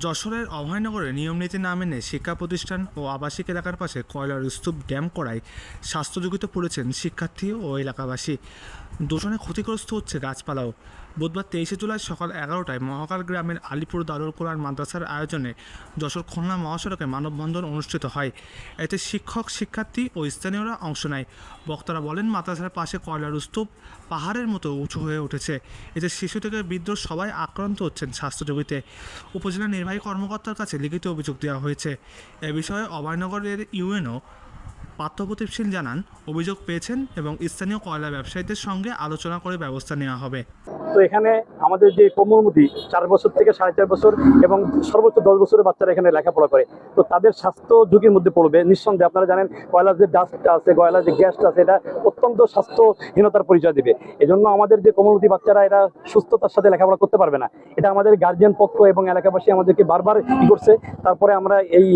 যশোরের অভয়নগরে নিয়মনীতি না মেনে শিক্ষা প্রতিষ্ঠান ও আবাসিক এলাকার পাশে কয়লার স্তূপ ড্যাম করায় স্বাস্থ্যযোগিত পড়েছেন শিক্ষার্থী ও এলাকাবাসী। দূষণে ক্ষতিগ্রস্ত হচ্ছে গাছপালাও। বুধবার তেইশে জুলাই সকাল এগারোটায় মহাকাল গ্রামের আলিপুর দারুল কোরআন মাদ্রাসার আয়োজনে যশোর খুলনা মহাসড়কে মানববন্ধন অনুষ্ঠিত হয়। এতে শিক্ষক, শিক্ষার্থী ও স্থানীয়রা অংশ নেয়। বক্তারা বলেন, মাদ্রাসার পাশে কয়লার স্তূপ পাহাড়ের মতো উঁচু হয়ে উঠেছে। এতে শিশু থেকে বৃদ্ধ সবাই আক্রান্ত হচ্ছেন স্বাস্থ্যযোগীতে উপজেলা নির্বাহী কর্মকর্তার কাছে লিখিত অভিযোগ দেওয়া হয়েছে। এ বিষয়ে অভয়নগরের ইউএনও পার্থপ্রতিম জানান, অভিযোগ পেয়েছেন এবং স্থানীয় কয়লা ব্যবসায়ীদের সঙ্গে আলোচনা করে ব্যবস্থা নেওয়া হবে। তো এখানে আমাদের যে কোমলমতি, চার বছর থেকে সাড়ে চার বছর এবং সর্বোচ্চ দশ বছরের বাচ্চারা এখানে লেখাপড়া করে। তো তাদের স্বাস্থ্য ঝুঁকির মধ্যে পড়বে। নিঃসন্দেহে আপনারা জানেন, কয়লার যে ডাস্টটা আছে, কয়লার যে গ্যাসটা আছে, এটা অত্যন্ত স্বাস্থ্যহীনতার পরিচয় দেবে। এজন্য আমাদের যে কোমলমতি বাচ্চারা, এরা সুস্থতার সাথে লেখাপড়া করতে পারবে না। এটা আমাদের গার্জিয়ান পক্ষ এবং এলাকাবাসী আমাদেরকে বারবার ই করছে, তারপরে আমরা এই